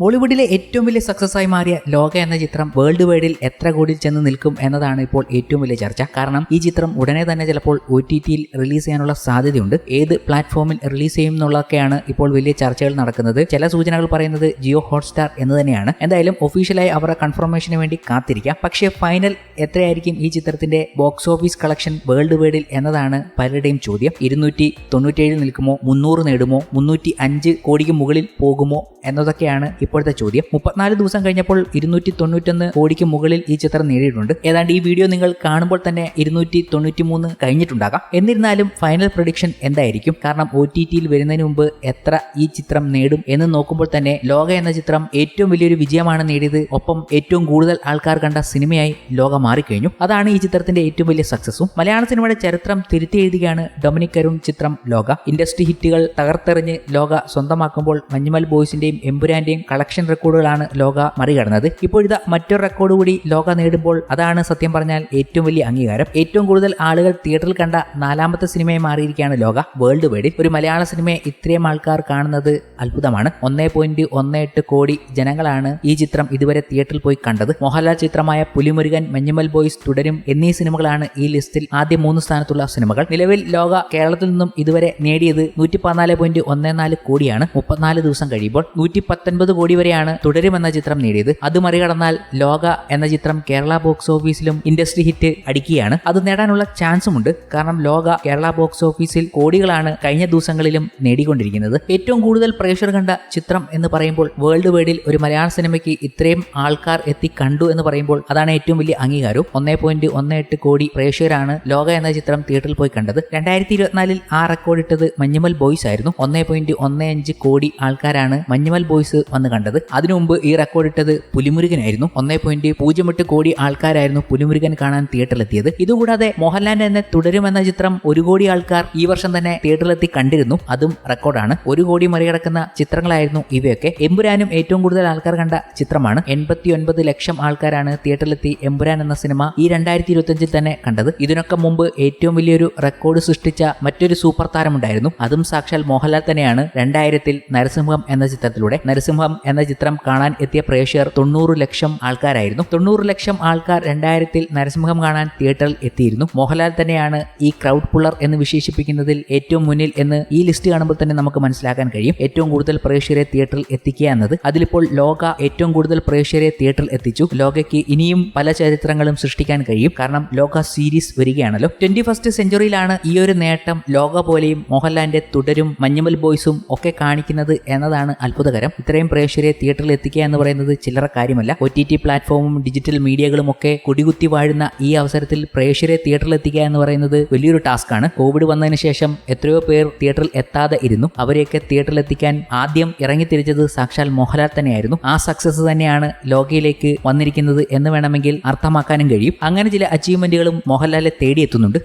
ബോളിവുഡിലെ ഏറ്റവും വലിയ സക്സസ് ആയി മാറിയ ലോക എന്ന ചിത്രം വേൾഡ് വൈഡിൽ എത്ര കോടിയിൽ ചെന്ന് നിൽക്കും എന്നതാണ് ഇപ്പോൾ ഏറ്റവും വലിയ ചർച്ച. കാരണം ഈ ചിത്രം ഉടനെ തന്നെ ചിലപ്പോൾ ഒ ടി ടിയിൽ റിലീസ് ചെയ്യാനുള്ള സാധ്യതയുണ്ട്. ഏത് പ്ലാറ്റ്ഫോമിൽ റിലീസ് ചെയ്യും എന്നുള്ളതൊക്കെയാണ് ഇപ്പോൾ വലിയ ചർച്ചകൾ നടക്കുന്നത്. ചില സൂചനകൾ പറയുന്നത് ജിയോ ഹോട്ട്സ്റ്റാർ എന്ന് തന്നെയാണ്. എന്തായാലും ഒഫീഷ്യലായി അവരുടെ കൺഫർമേഷന് വേണ്ടി കാത്തിരിക്കാം. പക്ഷേ ഫൈനൽ എത്രയായിരിക്കും ഈ ചിത്രത്തിന്റെ ബോക്സ് ഓഫീസ് കളക്ഷൻ വേൾഡ് വൈഡിൽ എന്നതാണ് പലരുടെയും ചോദ്യം. ഇരുന്നൂറ്റി തൊണ്ണൂറ്റേഴിൽ നിൽക്കുമോ? മുന്നൂറ് നേടുമോ? മുന്നൂറ്റി അഞ്ച് കോടിക്ക് മുകളിൽ പോകുമോ? എന്നതൊക്കെയാണ് ഇപ്പോഴത്തെ ചോദ്യം. മുപ്പത്തിനാല് ദിവസം കഴിഞ്ഞപ്പോൾ ഇരുന്നൂറ്റി തൊണ്ണൂറ്റൊന്ന് കോടിക്ക് മുകളിൽ ഈ ചിത്രം നേടിയിട്ടുണ്ട്. ഏതാണ്ട് ഈ വീഡിയോ നിങ്ങൾ കാണുമ്പോൾ തന്നെ ഇരുന്നൂറ്റി തൊണ്ണൂറ്റി മൂന്ന് കഴിഞ്ഞിട്ടുണ്ടാകാം. എന്നിരുന്നാലും ഫൈനൽ പ്രൊഡിക്ഷൻ എന്തായിരിക്കും? കാരണം ഒ ടി ടിയിൽ വരുന്നതിന് മുമ്പ് എത്ര ഈ ചിത്രം നേടും എന്ന് നോക്കുമ്പോൾ തന്നെ ലോക എന്ന ചിത്രം ഏറ്റവും വലിയൊരു വിജയമാണ് നേടിയത്. ഒപ്പം ഏറ്റവും കൂടുതൽ ആൾക്കാർ കണ്ട സിനിമയായി ലോക മാറിക്കഴിഞ്ഞു. അതാണ് ഈ ചിത്രത്തിന്റെ ഏറ്റവും വലിയ സക്സസും മലയാള സിനിമയുടെ ചരിത്രം തിരുത്തി എഴുതുകയാണ് ഡൊമിനിക് കരുൺ ചിത്രം ലോക. ഇൻഡസ്ട്രി ഹിറ്റുകൾ തകർത്തെറിഞ്ഞ് ലോക സ്വന്തമാക്കുമ്പോൾ മഞ്ഞുമൽ ബോയ്സിന്റെയും എമ്പുരാന്റെയും കളക്ഷൻ റെക്കോർഡുകളാണ് ലോക മറികടന്നത്. ഇപ്പോഴിതാ മറ്റൊരു റെക്കോർഡ് കൂടി ലോക നേടുമ്പോൾ അതാണ് സത്യം പറഞ്ഞാൽ ഏറ്റവും വലിയ അംഗീകാരം. ഏറ്റവും കൂടുതൽ ആളുകൾ തിയേറ്ററിൽ കണ്ട നാലാമത്തെ സിനിമയെ മാറിയിരിക്കുകയാണ് ലോക. വേൾഡ് വൈഡിൽ ഒരു മലയാള സിനിമയെ ഇത്രയും ആൾക്കാർ കാണുന്നത് അത്ഭുതമാണ്. ഒന്നേ പോയിന്റ് ഒന്ന് എട്ട് കോടി ജനങ്ങളാണ് ഈ ചിത്രം ഇതുവരെ തിയേറ്ററിൽ പോയി കണ്ടത്. മോഹൻലാൽ ചിത്രമായ പുലിമുരുകൻ മഞ്ഞുമൽ ബോയ്സ് തുടരും എന്നീ സിനിമകളാണ് ഈ ലിസ്റ്റിൽ ആദ്യ മൂന്ന് സ്ഥാനത്തുള്ള സിനിമകൾ. നിലവിൽ ലോക കേരളത്തിൽ നിന്നും ഇതുവരെ നേടിയത് നൂറ്റി പതിനാല് പോയിന്റ് ഒന്ന് നാല് കോടിയാണ്. മുപ്പത്തിനാല് ദിവസം കഴിയുമ്പോൾ നൂറ്റി പത്തൊൻപത് കോടി വരെയാണ് തുടരുമെന്ന ചിത്രം നേടിയത്. അത് മറികടന്നാൽ ലോക എന്ന ചിത്രം കേരള ബോക്സ് ഓഫീസിലും ഇൻഡസ്ട്രി ഹിറ്റ് അടിക്കുകയാണ്. അത് നേടാനുള്ള ചാൻസും ഉണ്ട് കാരണം ലോക കേരള ബോക്സ് ഓഫീസിൽ കോടികളാണ് കഴിഞ്ഞ ദിവസങ്ങളിലും നേടിക്കൊണ്ടിരിക്കുന്നത്. ഏറ്റവും കൂടുതൽ പ്രേക്ഷകർ കണ്ട ചിത്രം എന്ന് പറയുമ്പോൾ വേൾഡ് വൈഡിൽ ഒരു മലയാള സിനിമയ്ക്ക് ഇത്രയും ആൾക്കാർ എത്തി കണ്ടു എന്ന് പറയുമ്പോൾ അതാണ് ഏറ്റവും വലിയ അംഗീകാരം. ഒന്നേ പോയിന്റ് ഒന്ന് എട്ട് കോടി പ്രേക്ഷകരാണ് ലോക എന്ന ചിത്രം തിയേറ്ററിൽ പോയി കണ്ടത്. രണ്ടായിരത്തി ഇരുപത്തിനാലിൽ ആ റെക്കോർഡ് ഇട്ടത് മഞ്ഞുമൽ ബോയ്സ് ആയിരുന്നു. ഒന്നേ പോയിന്റ് ഒന്ന് അഞ്ച് കോടി ആൾക്കാരാണ് മഞ്ഞുമൽ ബോയ്സ് വന്ന് കണ്ടത്. അതിനു മുമ്പ് ഈ റെക്കോർഡ് ഇട്ടത് പുലിമുരുകനായിരുന്നു. ഒന്നേ പോയിന്റ് പൂജ്യം എട്ട് കോടി ആൾക്കാരായിരുന്നു പുലിമുരുകൻ കാണാൻ തിയേറ്ററിലെത്തിയത് ഇതുകൂടാതെ മോഹൻലാലിന്റെ തന്നെ തുടരുമെന്ന ചിത്രം ഒരു കോടി ആൾക്കാർ ഈ വർഷം തന്നെ തിയേറ്ററിലെത്തി കണ്ടിരുന്നു. അതും റെക്കോർഡാണ് ഒരു കോടി മറികടക്കുന്ന ചിത്രങ്ങളായിരുന്നു ഇവയൊക്കെ. എമ്പുരാനും ഏറ്റവും കൂടുതൽ ആൾക്കാർ കണ്ട ചിത്രമാണ്. എൺപത്തി ഒൻപത് ലക്ഷം ആൾക്കാരാണ് തിയേറ്ററിലെത്തി എമ്പുരാൻ എന്ന സിനിമ ഈ രണ്ടായിരത്തി ഇരുപത്തിയഞ്ചിൽ തന്നെ കണ്ടത്. ഇതിനൊക്കെ മുമ്പ് ഏറ്റവും വലിയൊരു റെക്കോർഡ് സൃഷ്ടിച്ച മറ്റൊരു സൂപ്പർ താരമുണ്ടായിരുന്നു അതും സാക്ഷാൽ മോഹൻലാൽ തന്നെയാണ്. രണ്ടായിരത്തിൽ നരസിംഹം എന്ന ചിത്രത്തിലൂടെ നരസിംഹം എന്ന ചിത്രം കാണാൻ എത്തിയ പ്രേക്ഷകർ തൊണ്ണൂറ് ലക്ഷം ആൾക്കാരായിരുന്നു. തൊണ്ണൂറ് ലക്ഷം ആൾക്കാർ രണ്ടായിരത്തിൽ നരസിംഹം കാണാൻ തിയേറ്ററിൽ എത്തിയിരുന്നു. മോഹൻലാൽ തന്നെയാണ് ഈ ക്രൗഡ് പുള്ളർ എന്ന് വിശേഷിപ്പിക്കുന്നതിൽ ഏറ്റവും മുന്നിൽ എന്ന് ഈ ലിസ്റ്റ് കാണുമ്പോൾ തന്നെ നമുക്ക് മനസ്സിലാക്കാൻ കഴിയും. ഏറ്റവും കൂടുതൽ പ്രേക്ഷകരെ തിയേറ്ററിൽ എത്തിക്കുക എന്നത് അതിലിപ്പോൾ ലോക ഏറ്റവും കൂടുതൽ പ്രേക്ഷകരെ തിയേറ്ററിൽ എത്തിച്ചു. ലോകയ്ക്ക് ഇനിയും പല ചരിത്രങ്ങളും സൃഷ്ടിക്കാൻ കഴിയും. കാരണം ലോക സീരീസ് വരികയാണല്ലോ. ട്വന്റി ഫസ്റ്റ് സെഞ്ചുറിയിലാണ് ഈ ഒരു നേട്ടം ലോക പോലെയും മോഹൻലാലിന്റെ തുടരും മഞ്ഞുമൽ ബോയ്സും ഒക്കെ കാണിക്കുന്നത് എന്നതാണ് അത്ഭുതകരം ഇത്രയും പ്രേക്ഷകരെ തിയേറ്ററിൽ എത്തിക്കുക എന്ന് പറയുന്നത് ചില്ലറ കാര്യമല്ല. ഒ ടി ടി പ്ലാറ്റ്ഫോമും ഡിജിറ്റൽ മീഡിയകളും ഒക്കെ കുടികുത്തി വാഴുന്ന ഈ അവസരത്തിൽ പ്രേക്ഷകരെ തിയേറ്ററിൽ എത്തിക്കുക എന്ന് പറയുന്നത് വലിയൊരു ടാസ്ക്കാണ് കോവിഡ് വന്നതിന് ശേഷം എത്രയോ പേർ തിയേറ്ററിൽ എത്താതെ ഇരുന്നു. അവരെയൊക്കെ തിയേറ്ററിൽ എത്തിക്കാൻ ആദ്യം ഇറങ്ങിത്തിരിച്ചത് സാക്ഷാൽ മോഹൻലാൽ തന്നെയായിരുന്നു. ആ സക്സസ് തന്നെയാണ് ലോകയിലേക്ക് വന്നിരിക്കുന്നത് എന്ന് വേണമെങ്കിൽ അർത്ഥമാക്കാനും കഴിയും. അങ്ങനെ ചില അച്ചീവ്മെന്റുകളും മോഹൻലാലെ തേടിയെത്തുന്നുണ്ട്.